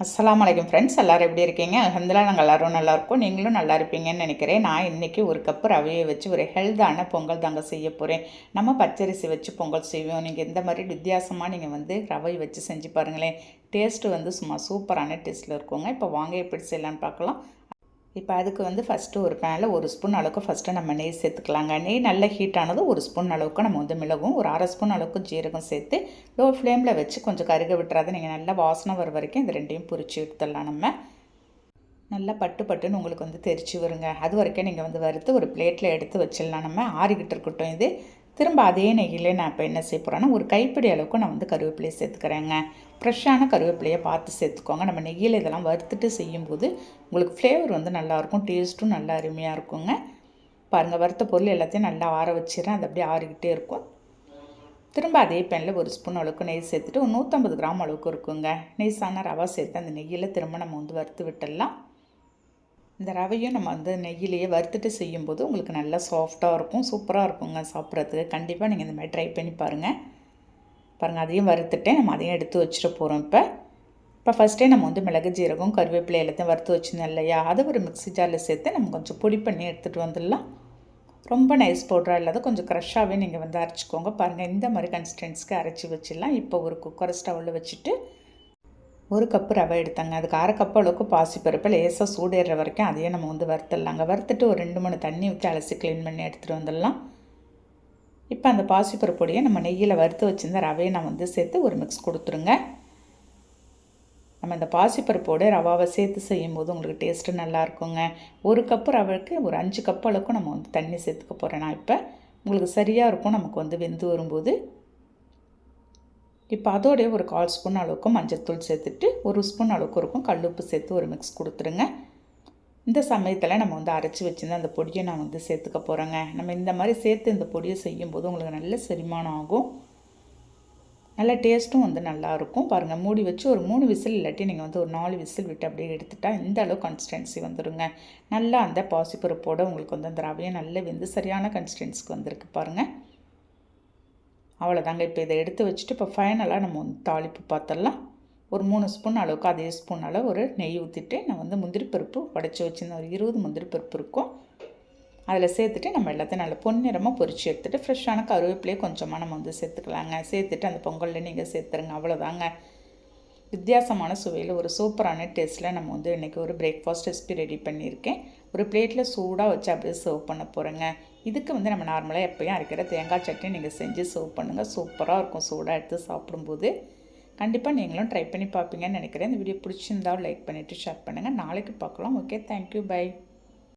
அஸ்ஸலாமு ஃப்ரெண்ட்ஸ் எல்லோரும் எப்படி இருக்கீங்க? அலமதுல்லா நாங்கள் எல்லோரும் நல்லா இருக்கோம். நீங்களும் நல்லா இருப்பீங்கன்னு நினைக்கிறேன். நான் இன்றைக்கி ஒரு கப்பு ரவையை வச்சு ஒரு ஹெல்த்தான பொங்கல் தாங்க செய்ய போகிறேன் நம்ம பச்சரிசி வச்சு பொங்கல் செய்வோம். நீங்கள் இந்த மாதிரி வித்தியாசமாக நீங்கள் வந்து ரவை வச்சு செஞ்சு பாருங்களேன். டேஸ்ட்டு வந்து சும்மா சூப்பரான டேஸ்ட்டில் இருக்குங்க. இப்போ வாங்க எப்படி செய்யலான்னு பார்க்கலாம். இப்போ அதுக்கு வந்து ஃபஸ்ட்டு ஒரு பேனில் ஒரு ஸ்பூன் அளவுக்கு ஃபஸ்ட்டு நம்ம நெய் சேர்த்துக்கலாங்க. நெய் நல்ல ஹீட் ஆனதும் ஒரு ஸ்பூன் அளவுக்கு நம்ம வந்து மிளகும் ஒரு அரை ஸ்பூன் அளவுக்கு ஜீரகம் சேர்த்து லோ ஃப்ளேமில் வச்சு கொஞ்சம் கருக விட்டுறாது நீங்கள் நல்லா வாசனை வர வரைக்கும் இந்த ரெண்டையும் பொரிச்சு எடுத்துடலாம் நம்ம. நல்லா பட்டு பட்டுன்னு உங்களுக்கு வந்து தெரிச்சு வருங்க. அது வரைக்கும் நீங்கள் வந்து வறுத்து ஒரு பிளேட்டில் எடுத்து வச்சிடலாம் நம்ம. ஆறிக்கிட்டு இருக்கட்டும் இது. திரும்ப அதே நெய்யிலே நான் இப்போ என்ன செய்ய போகிறேன்னா ஒரு கைப்பிடி அளவுக்கு நான் வந்து கருவேப்பிலையை சேர்த்துக்கிறேங்க. ஃப்ரெஷ்ஷான கருவேப்பிலையை பார்த்து சேர்த்துக்கோங்க. நம்ம நெய்யில் இதெல்லாம் வறுத்துட்டு செய்யும்போது உங்களுக்கு ஃப்ளேவர் வந்து நல்லாயிருக்கும் டேஸ்ட்டும் நல்லா அருமையாக இருக்குங்க. பாருங்கள் வறுத்த பொருள் எல்லாத்தையும் நல்லா ஆற வச்சிடறேன். அது அப்படியே ஆறிக்கிட்டே இருக்கும். திரும்ப அதே பேனில் ஒரு ஸ்பூன் அளவுக்கு நெய் சேர்த்துட்டு ஒரு நூற்றம்பது கிராம் அளவுக்கு இருக்குங்க. நெய் சாண ரவா சேர்த்து அந்த நெய்யில் திரும்ப நம்ம வந்து வறுத்து விட்டுடலாம். இந்த ரவையும் நம்ம வந்து நெய்யிலேயே வறுத்துட்டு செய்யும்போது உங்களுக்கு நல்லா சாஃப்டாக இருக்கும் சூப்பராக இருக்குங்க சாப்பிட்றதுக்கு. கண்டிப்பாக நீங்கள் இந்த மாதிரி ட்ரை பண்ணி பாருங்கள் பாருங்கள் அதையும் வறுத்துட்டேன். நம்ம அதையும் எடுத்து வச்சுட்டு போகிறோம் இப்போ. இப்போ ஃபஸ்ட்டே நம்ம வந்து மிளகு ஜீரகம் கருவேப்பிலை எல்லாத்தையும் வறுத்து வச்சுருந்தோம் இல்லையா? அதை ஒரு மிக்ஸி ஜாரில் சேர்த்து நம்ம கொஞ்சம் பொடி பண்ணி எடுத்துகிட்டு வந்துடலாம். ரொம்ப நைஸ் பவுடராக இல்லாத கொஞ்சம் க்ரஷ்ஷாகவே நீங்கள் வந்து அரைச்சிக்கோங்க. பாருங்கள் இந்த மாதிரி கன்சிஸ்டன்ஸ்க்கு அரைச்சி வச்சிடலாம். இப்போ ஒரு குக்கர் ஸ்டவ்வில் வச்சுட்டு ஒரு கப்பு ரவை எடுத்தாங்க. அதுக்கு அரை கப்பு அளவுக்கு பாசிப்பருப்பு லேசாக சூடேற வரைக்கும் அதையே நம்ம வந்து வறுத்துடலாங்க. வறுத்துட்டு ஒரு ரெண்டு மூணு தண்ணி ஊற்றி அலசி க்ளீன் பண்ணி எடுத்துகிட்டு வந்துடலாம். இப்போ அந்த பாசிப்பருப்பொடியை நம்ம நெய்யில் வறுத்து வச்சுருந்த ரவையை நான் வந்து சேர்த்து ஒரு மிக்ஸ் கொடுத்துருங்க. நம்ம இந்த பாசிப்பருப்போடு ரவாவை சேர்த்து செய்யும்போது உங்களுக்கு டேஸ்ட்டு நல்லா இருக்குங்க. ஒரு கப்பு ரவைக்கு ஒரு அஞ்சு கப் அளவுக்கு நம்ம வந்து தண்ணி சேர்த்துக்க போகிறேன் நான் இப்போ. உங்களுக்கு சரியாக இருக்கும். நமக்கு வந்து வெந்து வரும்போது இப்போ அதோடைய ஒரு கால் ஸ்பூன் அளவுக்கு மஞ்சள்தூள் சேர்த்துட்டு ஒரு ஸ்பூன் அளவுக்கு இருக்கும் கல்லுப்பு சேர்த்து ஒரு மிக்ஸ் கொடுத்துருங்க. இந்த சமயத்தில் நம்ம வந்து அரைச்சி வச்சுருந்த அந்த பொடியை நான் வந்து சேர்த்துக்க போகிறேங்க நம்ம இந்த மாதிரி சேர்த்து இந்த பொடியை செய்யும்போது உங்களுக்கு நல்ல செரிமானம் ஆகும். நல்ல டேஸ்ட்டும் வந்து நல்லாயிருக்கும் பாருங்கள் மூடி வச்சு ஒரு மூணு விசில் இல்லாட்டி நீங்கள் வந்து ஒரு நாலு விசில் விட்டு அப்படியே எடுத்துட்டால் இந்த அளவு கன்சிஸ்டன்சி வந்துடுங்க நல்லா அந்த பாசிப்பருப்போடு உங்களுக்கு வந்து அந்த ரவையை நல்ல வெந்து சரியான கன்சிஸ்டன்சிக்கு வந்திருக்கு பாருங்கள் அவ்வளோதாங்க. இப்போ இதை எடுத்து வச்சுட்டு இப்போ ஃபைனலாக நம்ம வந்து தாளிப்பு பார்த்துடலாம் ஒரு மூணு ஸ்பூன் அளவுக்கு அதே ஸ்பூன் அளவு ஒரு நெய் ஊற்றிட்டு நான் வந்து முந்திரி பருப்பு உடச்சி வச்சுருந்த ஒரு இருபது முந்திரி பருப்பு இருக்கும். அதில் சேர்த்துட்டு நம்ம எல்லாத்தையும் நல்லா பொன்னிறமாக பொறிச்சு எடுத்துகிட்டு ஃப்ரெஷ்ஷான கருவேப்பிலையே கொஞ்சமாக நம்ம வந்து சேர்த்துக்கலாங்க. சேர்த்துட்டு அந்த பொங்கலில் நீங்கள் சேர்த்துருங்க. அவ்வளோதாங்க. வித்தியாசமான சுவையில் ஒரு சூப்பரான டேஸ்ட்டில் நம்ம வந்து இன்றைக்கி ஒரு பிரேக்ஃபாஸ்ட் ரெசிபி ரெடி பண்ணியிருக்கேன். ஒரு பிளேட்டில் சூடாக வச்சு அப்படியே சர்வ் பண்ண போகிறேங்க இதுக்கு வந்து நம்ம நார்மலாக எப்போயும் அரைக்கிற தேங்காய் சட்னி நீங்கள் செஞ்சு சர்வ் பண்ணுங்கள் சூப்பராக இருக்கும். சூடாக எடுத்து சாப்பிடும்போது. கண்டிப்பாக நீங்களும் ட்ரை பண்ணி பார்ப்பீங்கன்னு நினைக்கிறேன். இந்த வீடியோ பிடிச்சிருந்தாலும் லைக் பண்ணிவிட்டு ஷேர் பண்ணுங்கள் நாளைக்கு பார்க்கலாம். Okay thank you bye